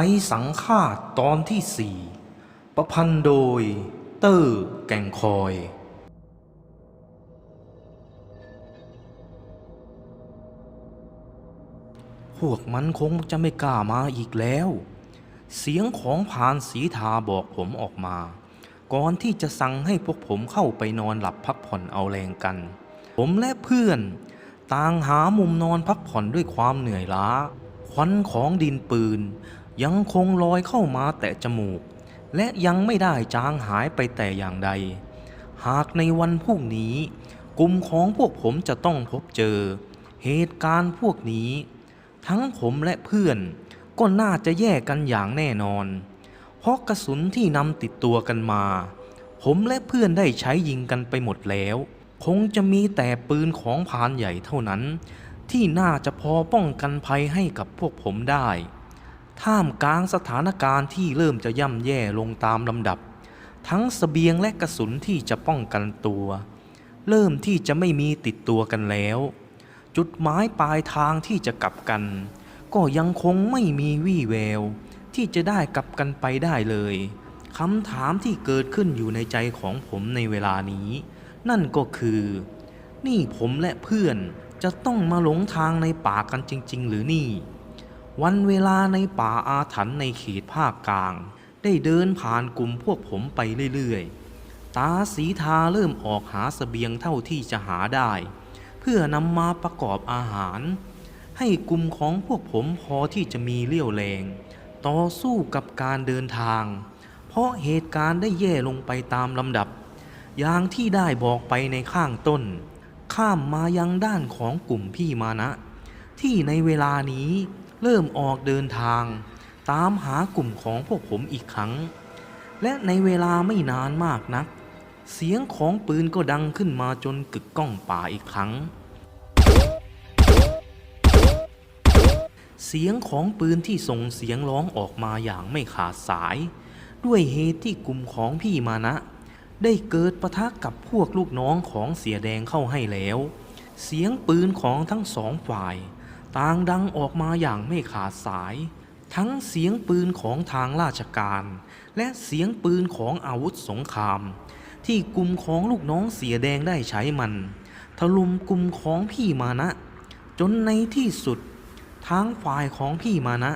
ภัยสังฆาตตอนที่สี่ประพันธ์โดยเตอร์แก่งคอย พวกมันคงจะไม่กล้ามาอีกแล้ว เสียงของพานสีทาบอกผมออกมา ก่อนที่จะสั่งให้พวกผมเข้าไปนอนหลับพักผ่อนเอาแรงกัน ผมและเพื่อน ต่างหามุมนอนพักผ่อนด้วยความเหนื่อยล้าควันของดินปืน ยังคงลอยเข้ามาแตะจมูก และยังไม่ได้จางหายไปแต่อย่างใด หากในวันพรุ่งนี้ กลุ่มของพวกผมจะต้องพบเจอ เหตุการณ์พวกนี้ ทั้งผมและเพื่อน ก็น่าจะแยกกันอย่างแน่นอน เพราะกระสุนที่นำติดตัวกันมา ผมและเพื่อนได้ใช้ยิงกันไปหมดแล้ว คงจะมีแต่ปืนของพานใหญ่เท่านั้น ที่น่าจะพอป้องกันภัยให้กับพวกผมได้ ท่ามกลางสถานการณ์ที่เริ่มจะย่ำแย่ลงตามลำดับ ทั้งสเสบียงและกระสุนที่จะป้องกันตัว เริ่มที่จะไม่มีติดตัวกันแล้ว จุดหมายปลายทางที่จะกลับกัน ก็ยังคงไม่มีวี่แวว ที่จะได้กลับกันไปได้เลยคำถามที่เกิดขึ้นอยู่ในใจของผมในเวลานี้ นั่นก็คือ นี่ผมและเพื่อนจะต้องมาหลงทางในป่ากันจริง ๆ หรือนี่ วันเวลาในป่าอาถรรพ์ในเขตภาคกลาง ได้เดินผ่านกลุ่มพวกผมไปเรื่อยๆ ตาสีทาเริ่มออกหาสเสบียงเท่าที่จะหาได้ เพื่อนำมาประกอบอาหาร ให้กลุ่มของพวกผมพอที่จะมีเลี่ยวแรง ต่อสู้กับการเดินทาง เพราะเหตุการณ์ได้แย่ลงไปตามลำดับ อย่างที่ได้บอกไปในข้างต้น ข้ามมายังด้านของกลุ่มพี่มานะ ที่ในเวลานี้ เริ่มออกเดินทาง ตามหากลุ่มของพวกผมอีกครั้ง และในเวลาไม่นานมากนัก เสียงของปืนก็ดังขึ้นมาจนกึกก้องป่าอีกครั้ง เสียงของปืนที่ส่งเสียงร้องออกมาอย่างไม่ขาดสาย ด้วยเหตุที่กลุ่มของพี่มานะ ได้เกิดปะทะกับพวกลูกน้องของเสียแดงเข้าให้แล้ว เสียงปืนของทั้งสองฝ่าย ต่างดังออกมาอย่างไม่ขาดสาย ทั้งเสียงปืนของทางราชการ และเสียงปืนของอาวุธสงคราม ที่กลุ่มของลูกน้องเสียแดงได้ใช้มันถลุมกลุ่มของพี่มานะ จนในที่สุดทางฝ่ายของพี่มานะ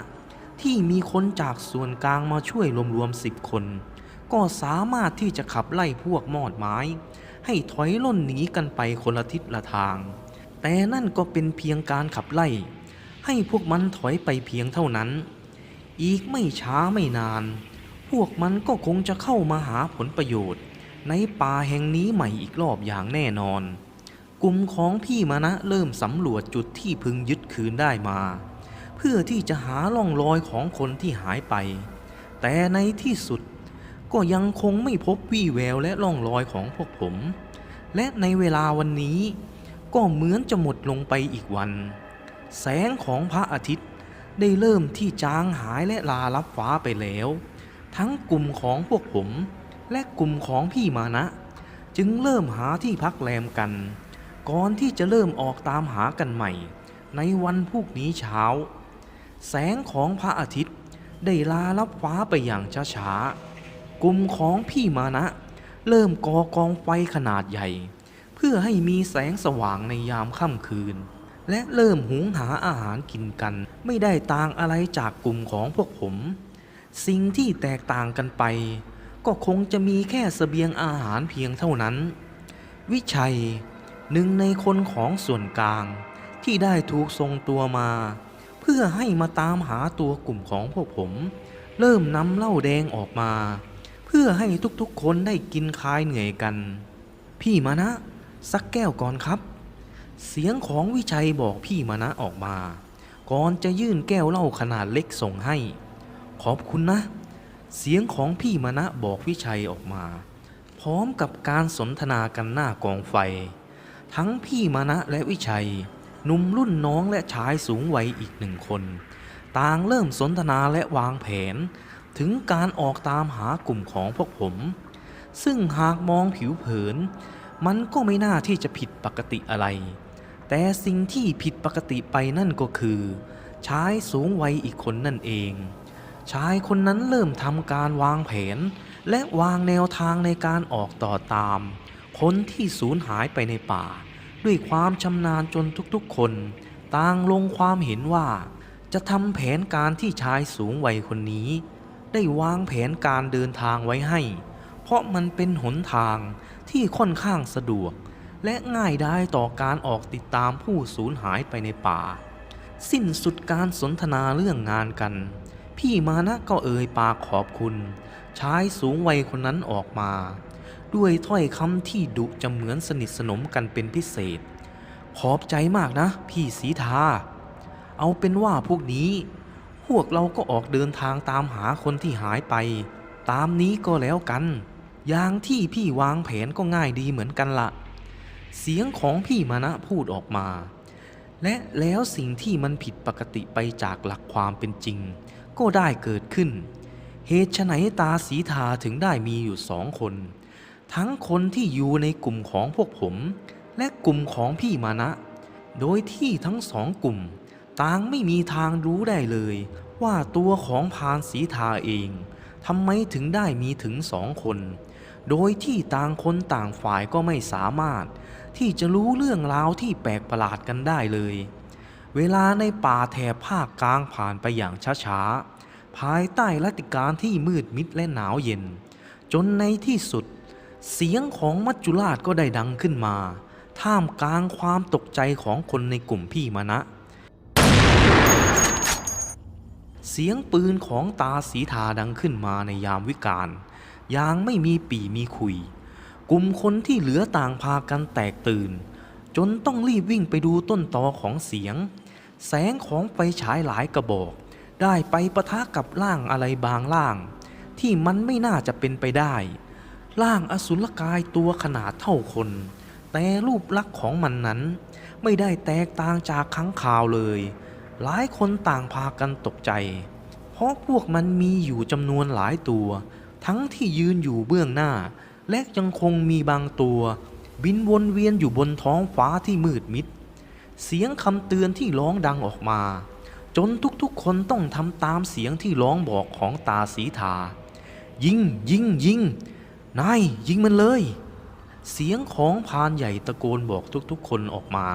ที่มีคนจากส่วนกลางมาช่วยรวมๆสิบคน ก็สามารถที่จะขับไล่พวกมอดไม้ ให้ถอยล่นหนีกันไปคนละทิศละทาง แต่นั่นก็เป็นเพียงการขับไล่ ให้พวกมันถอยไปเพียงเท่านั้น อีกไม่ช้าไม่นาน พวกมันก็คงจะเข้ามาหาผลประโยชน์ ในป่าแห่งนี้ใหม่อีกรอบอย่างแน่นอน กลุ่มของพี่มานะเริ่มสำรวจจุดที่พึงยึดคืนได้มา เพื่อที่จะหาล่องรอยของคนที่หายไป แต่ในที่สุดก็ยังคงไม่พบวี่แววและล่องรอยของพวกผม และในเวลาวันนี้ ก็เหมือนจะหมดลงไปอีกวัน แสงของพระอาทิตย์ได้เริ่มที่จางหายและลาลับฟ้าไปแล้ว ทั้งกลุ่มของพวกผมและกลุ่มของพี่มานะ จึงเริ่มหาที่พักแรมกัน ก่อนที่จะเริ่มออกตามหากันใหม่ ในวันพรุ่งนี้เช้า แสงของพระอาทิตย์ได้ลาลับฟ้าไปอย่างช้าๆกลุ่มของพี่มานะ เริ่มก่อกองไฟขนาดใหญ่ พื่อให้มีแสงสว่างในยามค่ำคืน และเริ่มหุงหาอาหารกินกัน ไม่ได้ต่างอะไรจากกลุ่มของพวกผม สิ่งที่แตกต่างกันไป ก็คงจะมีแค่เสบียงอาหารเพียงเท่านั้น วิชัยหนึ่งในคนของส่วนกลาง ที่ได้ถูกส่งตัวมา เพื่อให้มาตามหาตัวกลุ่มของพวกผม เริ่มนำเหล้าแดงออกมา เพื่อให้ทุกๆคนได้กินคลายเหนื่อยกัน พี่มานะ สักแก้วก่อนครับ เสียงของวิชัยบอกพี่มานะออกมา ก่อนจะยื่นแก้วเหล้าขนาดเล็กส่งให้ ขอบคุณนะ เสียงของพี่มานะบอกวิชัยออกมา พร้อมกับการสนทนากันหน้ากองไฟ ทั้งพี่มานะและวิชัยหนุ่มรุ่นน้องและชายสูงวัยอีกหนึ่งคน ต่างเริ่มสนทนาและวางแผน ถึงการออกตามหากลุ่มของพวกผม ซึ่งหากมองผิวเผิน มันก็ไม่น่าที่จะผิดปกติอะไร แต่สิ่งที่ผิดปกติไปนั่นก็คือชายสูงวัยอีกคนนั่นเอง ชายคนนั้นเริ่มทำการวางแผน และวางแนวทางในการออกต่อตาม คนที่สูญหายไปในป่า ด้วยความชำนาญจนทุกๆ คนต่างลงความเห็นว่า จะทำแผนการที่ชายสูงวัยคนนี้ ได้วางแผนการเดินทางไว้ให้ ราะมันเป็นหนทางที่ค่อนข้างสะดวก และง่ายได้ต่อการออกติดตามผู้สูญหายไปในป่า สิ้นสุดการสนทนาเรื่องงานกัน พี่มานะก็เอ่ยปากขอบคุณ ชายสูงวัยคนนั้นออกมา ด้วยถ้อยคำที่ดุจะเหมือนสนิทสนมกันเป็นพิเศษ ขอบใจมากนะ พี่สีทา เอาเป็นว่าพวกนี้ พวกเราก็ออกเดินทางตามหาคนที่หายไป ตามนี้ก็แล้วกัน อย่างที่พี่วางแผนก็ง่ายดีเหมือนกันละเสียงของพี่มานะพูดออกมา และแล้วสิ่งที่มันผิดปกติไปจากหลักความเป็นจริง ก็ได้เกิดขึ้น เหตุไฉนตาสีทาถึงได้มีอยู่สองคน ทั้งคนที่อยู่ในกลุ่มของพวกผม และกลุ่มของพี่มานะ โดยที่ทั้งสองกลุ่ม ต่างไม่มีทางรู้ได้เลย ว่าตัวของพานสีทาเองทำไมถึงได้มีถึงสองคน โดยที่ต่างคนต่างฝ่ายก็ไม่สามารถ ที่จะรู้เรื่องราวที่แปลกประหลาดกันได้เลย เวลาในป่าแถบภาคกลางผ่านไปอย่างช้าๆ ภายใต้รัติการที่มืดมิดและหนาวเย็น จนในที่สุด เสียงของมัจจุราชก็ได้ดังขึ้นมา ท่ามกลางความตกใจของคนในกลุ่มพี่มานะเสียงปืนของตาสีทาดังขึ้นมาในยามวิกาล อย่างไม่มีปีมีคุย กลุ่มคนที่เหลือต่างพากันแตกตื่น จนต้องรีบวิ่งไปดูต้นตอของเสียง แสงของไฟฉายหลายกระบอก ได้ไปประทะกับร่างอะไรบางร่าง ที่มันไม่น่าจะเป็นไปได้ ร่างอสุรกายตัวขนาดเท่าคน แต่รูปลักษณ์ของมันนั้น ไม่ได้แตกต่างจากค้างคาวเลย หลายคนต่างพากันตกใจ เพราะพวกมันมีอยู่จำนวนหลายตัว ทั้งที่ยืนอยู่เบื้องหน้า และยังคงมีบางตัว บินวนเวียนอยู่บนท้องฟ้าที่มืดมิด เสียงคำเตือนที่ร้องดังออกมา จนทุกๆคนต้องทำตามเสียงที่ร้องบอกของตาสีทา ยิงยิงยิงนายยิงมันเลย เสียงของพานใหญ่ตะโกนบอกทุกๆคนออกมา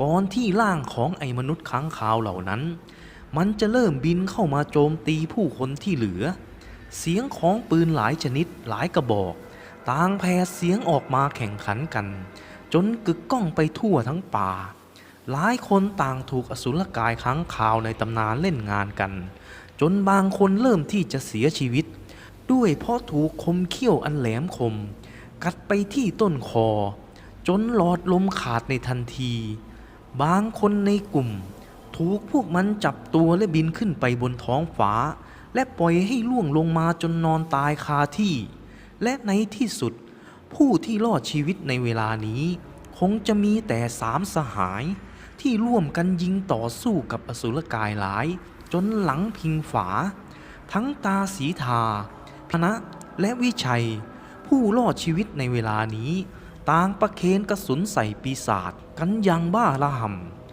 ก่อนที่ร่างของไอ้มนุษย์ค้างคาวเหล่านั้น มันจะเริ่มบินเข้ามาโจมตีผู้คนที่เหลือ เสียงของปืนหลายชนิดหลายกระบอก ต่างแผ่เสียงออกมาแข่งขันกัน จนกึกก้องไปทั่วทั้งป่า หลายคนต่างถูกอสุรกายค้างคาวในตำนานเล่นงานกัน จนบางคนเริ่มที่จะเสียชีวิต ด้วยเพราะถูกคมเขี้ยวอันแหลมคม กัดไปที่ต้นคอ จนหลอดลมขาดในทันที บางคนในกลุ่ม ถูกพวกมันจับตัวและบินขึ้นไปบนท้องฟ้า และปล่อยให้ล่วงลงมาจนนอนตายคาที่ และในที่สุด ผู้ที่รอดชีวิตในเวลานี้ คงจะมีแต่สามสหาย ที่ร่วมกันยิงต่อสู้กับอสุรกายหลาย จนหลังพิงฝา ทั้งตาสีทาพนะและวิชัย ผู้รอดชีวิตในเวลานี้ ต่างประเคนกระสุนใส่ปีศาจกันอย่างบ้าระห่ำ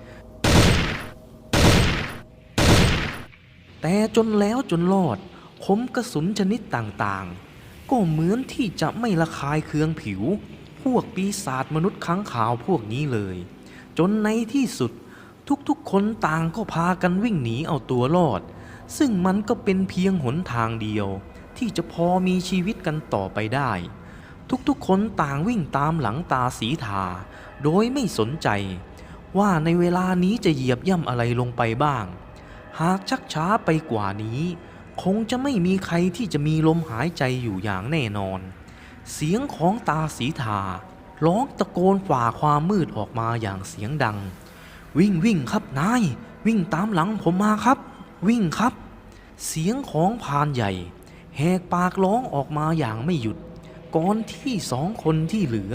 แต่จนแล้วจนรอดคมกระสุนชนิดต่างๆ ก็เหมือนที่จะไม่ระคายเคืองผิว พวกปีศาจมนุษย์ค้างขาวพวกนี้เลย จนในที่สุดทุกๆ คนต่างก็พากันวิ่งหนีเอาตัวรอด ซึ่งมันก็เป็นเพียงหนทางเดียว ที่จะพอมีชีวิตกันต่อไปได้ ทุกๆ คนต่างวิ่งตามหลังตาสีทา โดยไม่สนใจ ว่าในเวลานี้จะเหยียบย่ำอะไรลงไปบ้าง หากชักช้าไปกว่านี้ คงจะไม่มีใครที่จะมีลมหายใจอยู่อย่างแน่นอน เสียงของตาสีทาร้องตะโกนฝ่าความมืดออกมาอย่างเสียงดัง วิ่งวิ่งครับนาย วิ่งตามหลังผมมาครับ วิ่งครับ เสียงของพานใหญ่แหกปากร้องออกมาอย่างไม่หยุด ก่อนที่สองคนที่เหลือ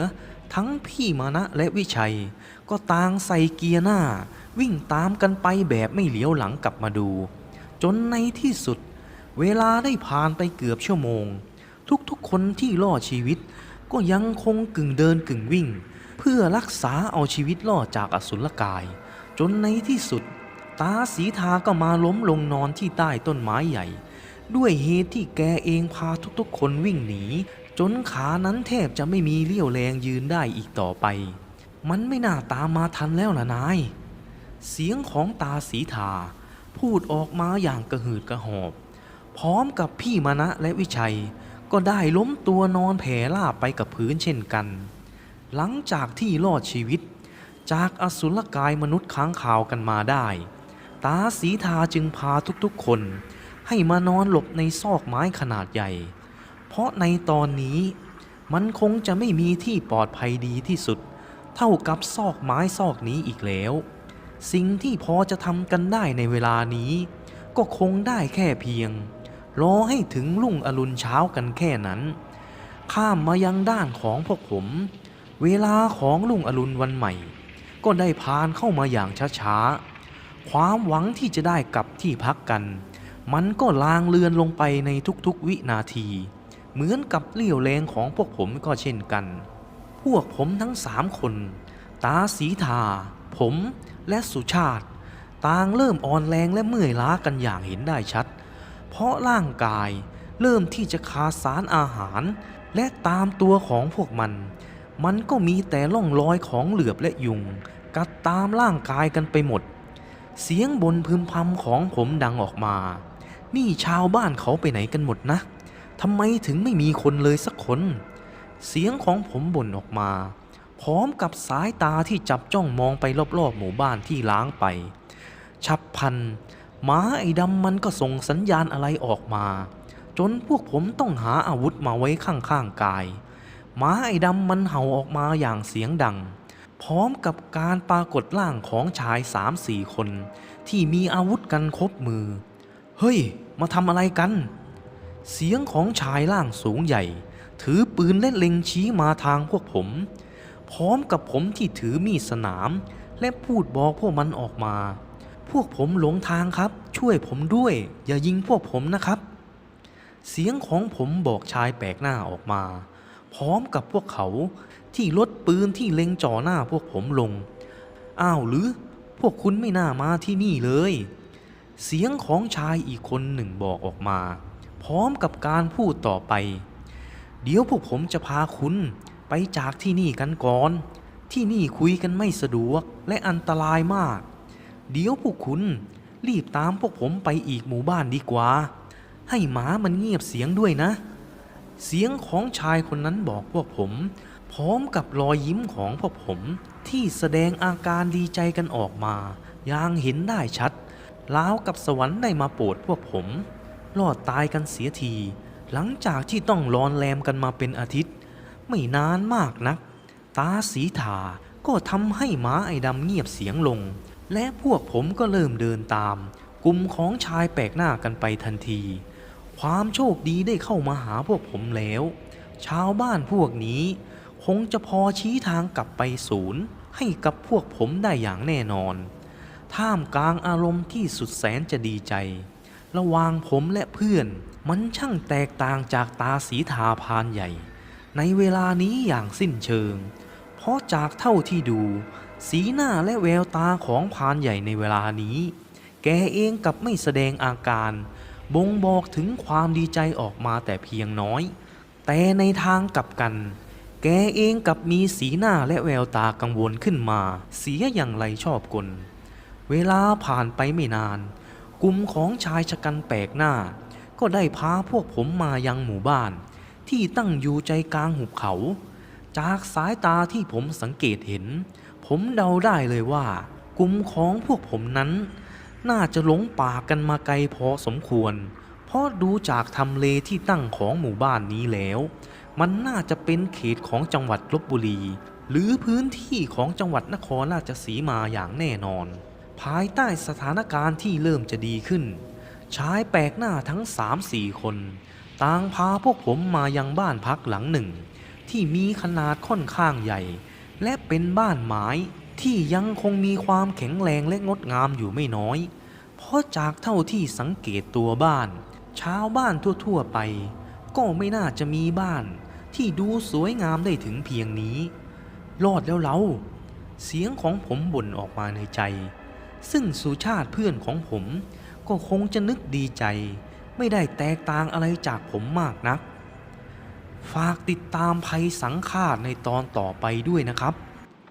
ทั้งพี่มานะและวิชัย ก็ต่างใส่เกียร์หน้า วิ่งตามกันไปแบบไม่เหลียวหลังกลับมาดู จนในที่สุด เวลาได้ผ่านไปเกือบชั่วโมง ทุกๆคนที่รอดชีวิต ก็ยังคงกึ่งเดินกึ่งวิ่ง เพื่อรักษาเอาชีวิตรอดจากอสุรกาย จนในที่สุด ตาสีทาก็มาล้มลงนอนที่ใต้ต้นไม้ใหญ่ ด้วยเหตุที่แกเองพาทุกๆ คนวิ่งหนีจนขานั้นแทบจะไม่มีเรี่ยวแรงยืนได้อีกต่อไป มันไม่น่าตามมาทันแล้วล่ะนาย เสียงของตาสีทา พูดออกมาอย่างกระหืดกระหอบ พร้อมกับพี่มณะและวิชัย ก็ได้ล้มตัวนอนแผ่ราบไปกับพื้นเช่นกัน หลังจากที่รอดชีวิต จากอสุรกายมนุษย์ค้างคาวกันมาได้ ตาสีทาจึงพาทุกๆคน ให้มานอนหลบในซอกไม้ขนาดใหญ่ เพราะในตอนนี้มันคงจะไม่มีที่ปลอดภัยดีที่สุด เท่ากับซอกไม้ซอกนี้อีกแล้ว สิ่งที่พอจะทำกันได้ในเวลานี้ ก็คงได้แค่เพียง รอให้ถึงรุ่งอรุณเช้ากันแค่นั้น ข้ามมายังด้านของพวกผม เวลาของรุ่งอรุณวันใหม่ ก็ได้พานเข้ามาอย่างช้าๆ ความหวังที่จะได้กลับที่พักกัน มันก็ลางเลือนลงไปในทุกๆวินาที เหมือนกับเลี่ยวแรงของพวกผมก็เช่นกัน พวกผมทั้งสามคน ตาสีทา ผม และสุชาติ ต่างเริ่มอ่อนแรงและเมื่อยล้ากันอย่างเห็นได้ชัด เพราะร่างกายเริ่มที่จะขาดสารอาหาร และตามตัวของพวกมัน มันก็มีแต่ล่องรอยของเหลือบและยุง กัดตามร่างกายกันไปหมด เสียงบนพึมพำของผมดังออกมา นี่ชาวบ้านเขาไปไหนกันหมดนะทำไมถึงไม่มีคนเลยสักคน เสียงของผมบ่นออกมา พร้อมกับสายตาที่จับจ้องมองไปรอบๆหมู่บ้านที่ล้างไป ฉับพันหมาไอ้ดำมันก็ส่งสัญญาณอะไรออกมา จนพวกผมต้องหาอาวุธมาไว้ข้างๆกายหมาไอ้ดำมันเห่าออกมาอย่างเสียงดัง พร้อมกับการปรากฏร่างของชายสามสี่คน ที่มีอาวุธกันครบมือ เฮ้ย มาทำอะไรกัน เสียงของชายร่างสูงใหญ่ ถือปืนและเล็งชี้มาทางพวกผม พร้อมกับผมที่ถือมีดสนาม และพูดบอกพวกมันออกมา พวกผมหลงทางครับ ช่วยผมด้วย อย่ายิงพวกผมนะครับ เสียงของผมบอกชายแปลกหน้าออกมา พร้อมกับพวกเขาที่ลดปืนที่เล็งจ่อหน้าพวกผมลง อ้าวหรือ พวกคุณไม่น่ามาที่นี่เลย เสียงของชายอีกคนหนึ่งบอกออกมา พร้อมกับการพูดต่อไป เดี๋ยวพวกผมจะพาคุณ ไปจากที่นี่กันก่อน ที่นี่คุยกันไม่สะดวกและอันตรายมาก เดี๋ยวพวกคุณรีบตามพวกผมไปอีกหมู่บ้านดีกว่า ให้หมามันเงียบเสียงด้วยนะ เสียงของชายคนนั้นบอกพวกผม พร้อมกับรอยยิ้มของพวกผมที่แสดงอาการดีใจกันออกมาอย่างเห็นได้ชัดราวกับสวรรค์ได้มาโปรดพวกผม รอดตายกันเสียที หลังจากที่ต้องรอนแรมกันมาเป็นอาทิตย์ ไม่นานมากนัก ตาสีทาก็ทำให้หมาไอ้ดำเงียบเสียงลง และพวกผมก็เริ่มเดินตาม กลุ่มของชายแปลกหน้ากันไปทันที ความโชคดีได้เข้ามาหาพวกผมแล้ว ชาวบ้านพวกนี้ คงจะพอชี้ทางกลับไปศูนย์ ให้กับพวกผมได้อย่างแน่นอน ท่ามกลางอารมณ์ที่สุดแสนจะดีใจ ระหว่างผมและเพื่อนมันช่างแตกต่างจากตาสีทาพานใหญ่ ในเวลานี้อย่างสิ้นเชิง เพราะจากเท่าที่ดู สีหน้าและแววตาของพานใหญ่ในเวลานี้ แกเองกับไม่แสดงอาการ บ่งบอกถึงความดีใจออกมาแต่เพียงน้อย แต่ในทางกลับกัน แกเองกับมีสีหน้าและแววตากังวลขึ้นมา เสียอย่างไรชอบกล เวลาผ่านไปไม่นาน กลุ่มของชายชะกันแปลกหน้า ก็ได้พาพวกผมมายังหมู่บ้าน ที่ตั้งอยู่ใจกลางหุบเขา จากสายตาที่ผมสังเกตเห็น ผมเดาได้เลยว่ากลุ่มของพวกผมนั้น น่าจะหลงป่ากันมาไกลพอสมควร เพราะดูจากทำเลที่ตั้งของหมู่บ้านนี้แล้ว มันน่าจะเป็นเขตของจังหวัดลบบุรี หรือพื้นที่ของจังหวัดนครราชสีมาอย่างแน่นอน ภายใต้สถานการณ์ที่เริ่มจะดีขึ้น ชายแปลกหน้าทั้งสามสี่คน ต่างพาพวกผมมายังบ้านพักหลังหนึ่ง ที่มีขนาดค่อนข้างใหญ่ และเป็นบ้านไม้ที่ยังคงมีความแข็งแรงและงดงามอยู่ไม่น้อย เพราะจากเท่าที่สังเกตตัวบ้าน ชาวบ้านทั่วๆไป ก็ไม่น่าจะมีบ้านที่ดูสวยงามได้ถึงเพียงนี้ รอดแล้วเราเสียงของผมบ่นออกมาในใจ ซึ่งสุชาติเพื่อนของผมก็คงจะนึกดีใจ ไม่ได้แตกต่างอะไรจากผมมากนัก ฝากติดตามภัยสังฆาตในตอนต่อไปด้วยนะครับ